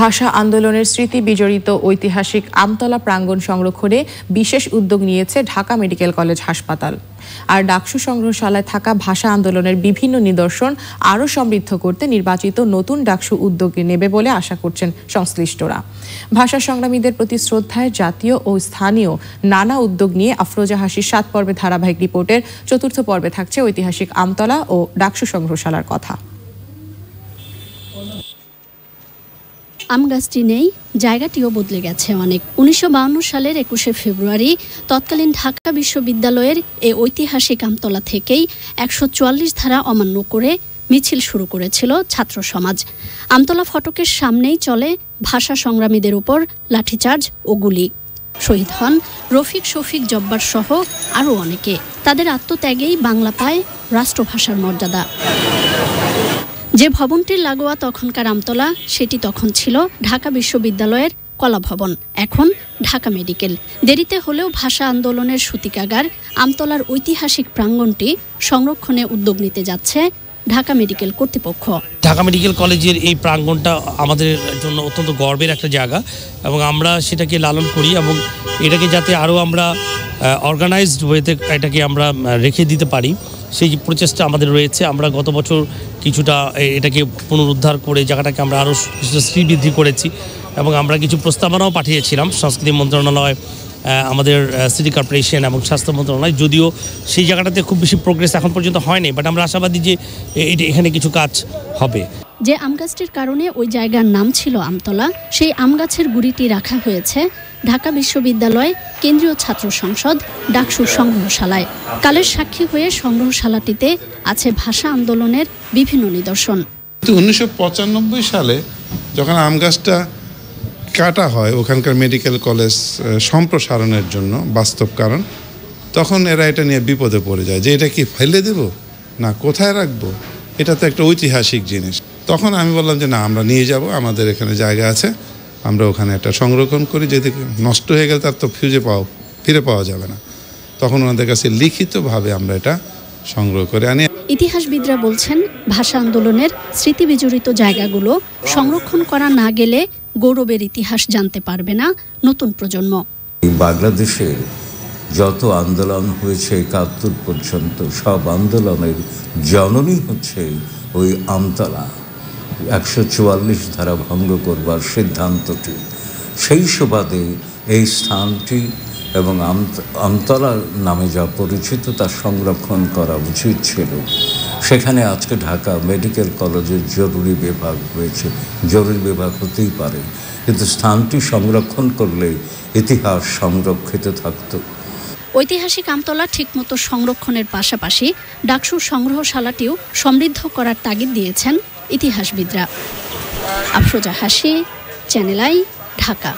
ভাষা আন্দোলনের স্মৃতি বিজড়িত ঐতিহাসিক আমতলা প্রাঙ্গণ সংরক্ষণে বিশেষ উদ্যোগ নিয়েছে ঢাকা মেডিকেল কলেজ হাসপাতাল। আর ডাকসু সংগ্রহশালায় থাকা ভাষা আন্দোলনের বিভিন্ন নিদর্শন আরও সমৃদ্ধ করতে নির্বাচিত নতুন ডাকসু উদ্যোগ নেবে বলে আশা করছেন সংশ্লিষ্টরা। ভাষা সংগ্রামীদের প্রতি শ্রদ্ধায় জাতীয় ও স্থানীয় নানা উদ্যোগ নিয়ে আফরোজা হাসির সাত পর্বে ধারাবাহিক রিপোর্টের চতুর্থ পর্বে থাকছে ঐতিহাসিক আমতলা ও ডাকসু সংগ্রহশালার কথা। আম গাছটি নেই, জায়গাটিও বদলে গেছে অনেক। উনিশশো সালের একুশে ফেব্রুয়ারি, তৎকালীন ঢাকা বিশ্ববিদ্যালয়ের এ ঐতিহাসিক আমতলা থেকেই একশো চুয়াল্লিশ ধারা অমান্য করে মিছিল শুরু করেছিল ছাত্র সমাজ। আমতলা ফটকের সামনেই চলে ভাষা সংগ্রামীদের উপর লাঠিচার্জ ও গুলি। শহীদ হন রফিক শফিক জব্বার সহ আরও অনেকে। তাদের আত্মত্যাগেই বাংলা পায় রাষ্ট্রভাষার মর্যাদা। যে ভবনটির লাগোয়া তখনকার আমতলা, সেটি তখন ছিল ঢাকা বিশ্ববিদ্যালয়ের কলা ভবন এখন ঢাকা মেডিকেল। দেরিতে হলেও ভাষা আন্দোলনের সূতিকাগার, আমতলার ঐতিহাসিক প্রাঙ্গণটি সংরক্ষণে উদ্যোগ নিতে যাচ্ছে ঢাকা মেডিকেল কর্তৃপক্ষ। ঢাকা মেডিকেল কলেজের এই প্রাঙ্গণটা আমাদের জন্য অত্যন্ত গর্বের একটা জায়গা এবং আমরা সেটাকে লালন করি এবং এটাকে যাতে আরও আমরা অর্গানাইজড ওয়েতে এটাকে আমরা রেখে দিতে পারি। সেই প্রচেষ্টা আমাদের রয়েছে। আমরা গত বছর কিছুটা এটাকে পুনরুদ্ধার করে জায়গাটাকে আমরা আরও শ্রীবৃদ্ধি করেছি এবং আমরা কিছু প্রস্তাবনাও পাঠিয়েছিলাম সংস্কৃতি মন্ত্রণালয় আমাদের সিটি কর্পোরেশন এবং স্বাস্থ্য মন্ত্রণালয়। যদিও সেই জায়গাটাতে খুব বেশি প্রোগ্রেস এখন পর্যন্ত হয়নি বাট আমরা আশাবাদী যে এখানে কিছু কাজ হবে। যে আম গাছটির কারণে ওই জায়গার নাম ছিল আমতলা, সেই আম গাছের গুড়িটি রাখা হয়েছে। ঢাকা বিশ্ববিদ্যালয় কেন্দ্রীয় ছাত্র সংসদ ডাকসুর সংগ্রহশালায়। কালের সাক্ষী হয়ে সংগ্রহশালাটিতে আছে ভাষা আন্দোলনের বিভিন্ন নিদর্শন। উনিশশো সালে যখন আম গাছটা কাটা হয় ওখানকার মেডিকেল কলেজ সম্প্রসারণের জন্য বাস্তব কারণ, তখন এরা এটা নিয়ে বিপদে পড়ে যায় যে এটা কি ফেলে দেব না কোথায় রাখব? এটা তো একটা ঐতিহাসিক জিনিস। তখন আমি বললাম যে না, আমরা নিয়ে যাব, আমাদের এখানে জায়গা আছে। আমরা ওখানে একটা সংরক্ষণ করি যদি নষ্ট হয়ে গেলে তার তো ফিউজে পাওয়া ফিরে পাওয়া যাবে না। তখন ওনাদের কাছে লিখিতভাবে আমরা এটা সংগ্রহ করে। আনি ইতিহাসবিদরা বলছেন ভাষা আন্দোলনের স্মৃতি বিজড়িত জায়গাগুলো সংরক্ষণ করা না গেলে গৌরবের ইতিহাস জানতে পারবে না নতুন প্রজন্ম। বাংলাদেশের যত আন্দোলন হয়েছে একাত্তর পর্যন্ত সব আন্দোলনের জননী হচ্ছে ওই আমতলা। একশো চুয়াল্লিশ ধারা ভঙ্গ করবার সিদ্ধান্তটি। সেই সুবাদে এই স্থানটি এবং আমতলা নামে যা পরিচিত তা সংরক্ষণ করা উচিত ছিল। সেখানে আজকে ঢাকা মেডিকেল কলেজের জরুরি বিভাগ হয়েছে। জরুরি বিভাগ হতেই পারে। কিন্তু স্থানটি সংরক্ষণ করলে ইতিহাস সংরক্ষিত থাকত। ঐতিহাসিক আমতলা ঠিকমতো সংরক্ষণের পাশাপাশি ডাকসুর সংগ্রহশালাটিও সমৃদ্ধ করার তাগিদ দিয়েছেন ইতিহাসবিদরা। আফরোজা হাসি চ্যানেল আই ঢাকা।